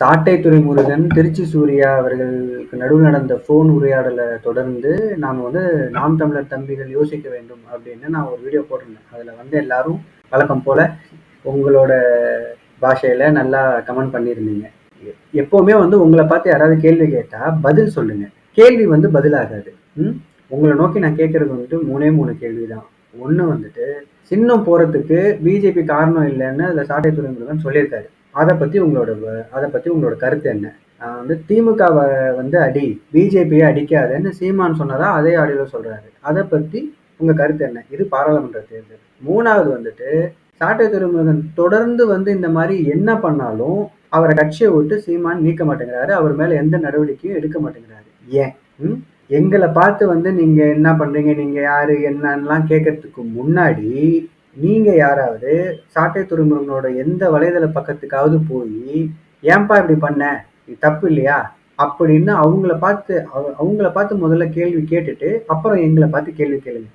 சாட்டை துரைமுருகன், திருச்சி சூர்யா அவர்களுக்கு நடுவில் நடந்த ஃபோன் உரையாடலை தொடர்ந்து, நாம் வந்து நாம் தமிழர் தம்பிகள் யோசிக்க வேண்டும் அப்படின்னு நான் ஒரு வீடியோ போட்டிருந்தேன். அதில் வந்து எல்லாரும் வழக்கம் போல் உங்களோட பாஷையில் நல்லா கமெண்ட் பண்ணியிருந்தீங்க. எ வந்து உங்களை பார்த்து யாராவது கேள்வி கேட்டால் பதில் சொல்லுங்கள் கேள்வி வந்து பதிலாகாது. ம். உங்களை நோக்கி நான் கேட்குறது வந்துட்டு 3ஏ 3 கேள்வி தான். ஒன்று வந்துட்டு, சின்னம் போகிறதுக்கு பிஜேபி காரணம் இல்லைன்னு அதில் சாட்டை துறைமுருகன் சொல்லியிருக்காரு. அதை பற்றி உங்களோட அதை பற்றி உங்களோட கருத்து என்ன? நான் வந்து திமுகவை வந்து அடி, பிஜேபியை அடிக்காதுன்னு சீமான் சொன்னதா அதே ஆடியோல சொல்கிறாரு அதை பற்றி உங்கள் கருத்து என்ன? இது பாராளுமன்ற தேர்தல். மூணாவது வந்துட்டு, சாட்டை துரைமுருகன் தொடர்ந்து வந்து இந்த மாதிரி என்ன பண்ணாலும், அவரை கட்சியை விட்டு சீமான் நீக்க மாட்டேங்கிறாரு. அவர் மேலே எந்த நடவடிக்கையும் எடுக்க மாட்டேங்கிறாரு. ஏன்? ம். பார்த்து வந்து நீங்கள் என்ன பண்ணுறீங்க நீங்கள் யார் என்னன்னெலாம் கேட்கறதுக்கு முன்னாடி, நீங்க யாராவது சாட்டை துரைமுருகனோட எந்த வலைதள பக்கத்துக்காவது போய் "ஏன்பா இப்படி பண்ண? இது தப்பு இல்லையா?" அப்படின்னு அவங்கள பார்த்து அவங்கள பார்த்து முதல்ல கேள்வி கேட்டுட்டு, அப்புறம் எங்களை பார்த்து கேள்வி கேளுங்க.